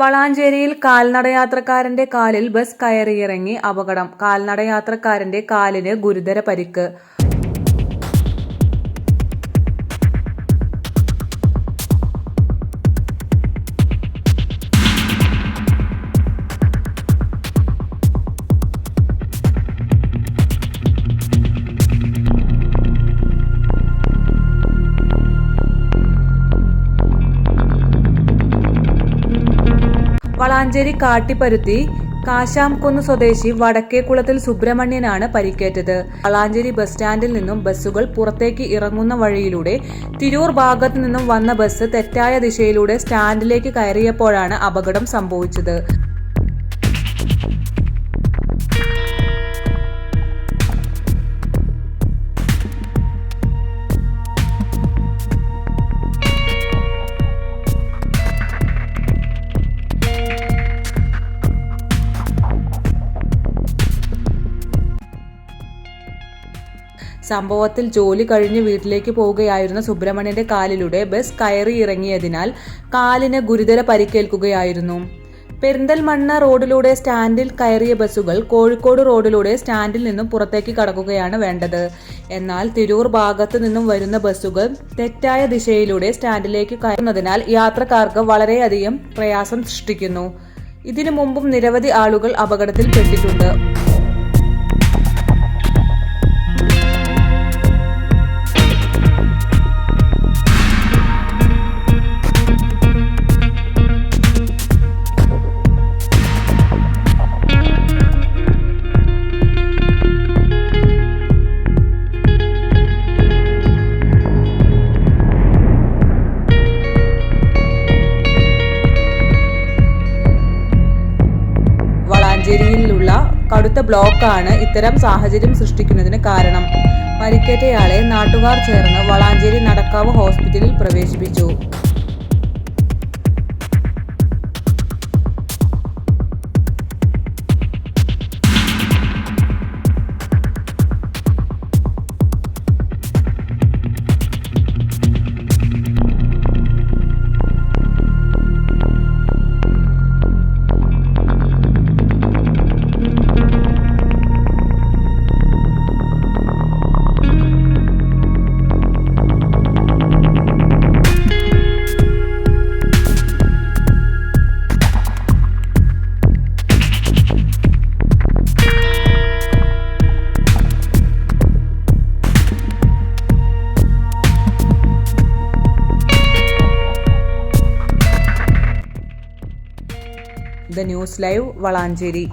വളാഞ്ചേരിയിൽ കാൽനടയാത്രക്കാരന്റെ കാലിൽ ബസ് കയറിയിറങ്ങി അപകടം. കാൽനടയാത്രക്കാരന്റെ കാലിന് ഗുരുതര പരിക്ക്. വളാഞ്ചേരി കാട്ടിപ്പരുത്തി കാശാംകുന്ന് സ്വദേശി വടക്കേക്കുളത്തിൽ സുബ്രഹ്മണ്യനാണ് പരിക്കേറ്റത്. വളാഞ്ചേരി ബസ് സ്റ്റാൻഡിൽ നിന്നും ബസ്സുകൾ പുറത്തേക്ക് ഇറങ്ങുന്ന വഴിയിലൂടെ തിരൂർ ഭാഗത്തു നിന്നും വന്ന ബസ് തെറ്റായ ദിശയിലൂടെ സ്റ്റാൻഡിലേക്ക് കയറിയപ്പോഴാണ് അപകടം സംഭവിച്ചത്. സംഭവത്തിൽ ജോലി കഴിഞ്ഞ് വീട്ടിലേക്ക് പോവുകയായിരുന്ന സുബ്രഹ്മണ്യന്റെ കാലിലൂടെ ബസ് കയറി ഇറങ്ങിയതിനാൽ കാലിന് ഗുരുതര പരിക്കേൽക്കുകയായിരുന്നു. പെരിന്തൽമണ്ണ റോഡിലൂടെ സ്റ്റാൻഡിൽ കയറിയ ബസ്സുകൾ കോഴിക്കോട് റോഡിലൂടെ സ്റ്റാൻഡിൽ നിന്നും പുറത്തേക്ക് കടക്കുകയാണ് വേണ്ടത്. എന്നാൽ തിരൂർ ഭാഗത്തു നിന്നും വരുന്ന ബസ്സുകൾ തെറ്റായ ദിശയിലൂടെ സ്റ്റാൻഡിലേക്ക് കയറുന്നതിനാൽ യാത്രക്കാർക്ക് വളരെയധികം പ്രയാസം സൃഷ്ടിക്കുന്നു. ഇതിനു മുമ്പും നിരവധി ആളുകൾ അപകടത്തിൽപ്പെട്ടിട്ടുണ്ട്. കടുത്ത ബ്ലോക്കാണ് ഇത്തരം സാഹചര്യം സൃഷ്ടിക്കുന്നതിന് കാരണം. പരിക്കേറ്റയാളെ നാട്ടുകാർ ചേർന്ന് വളാഞ്ചേരി നടക്കാവ് ഹോസ്പിറ്റലിൽ പ്രവേശിപ്പിച്ചു. The news live Valanchery